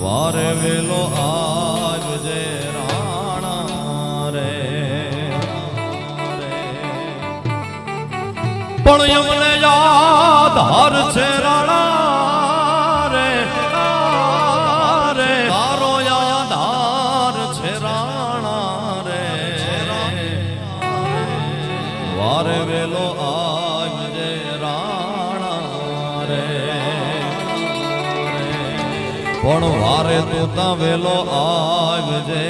વારે વેલો આજ જે રાણા રે. પણ એમને યાદ હર છે રા વારે વેલો આવજે રાણા રે પણ વારે તું વેલો આવજે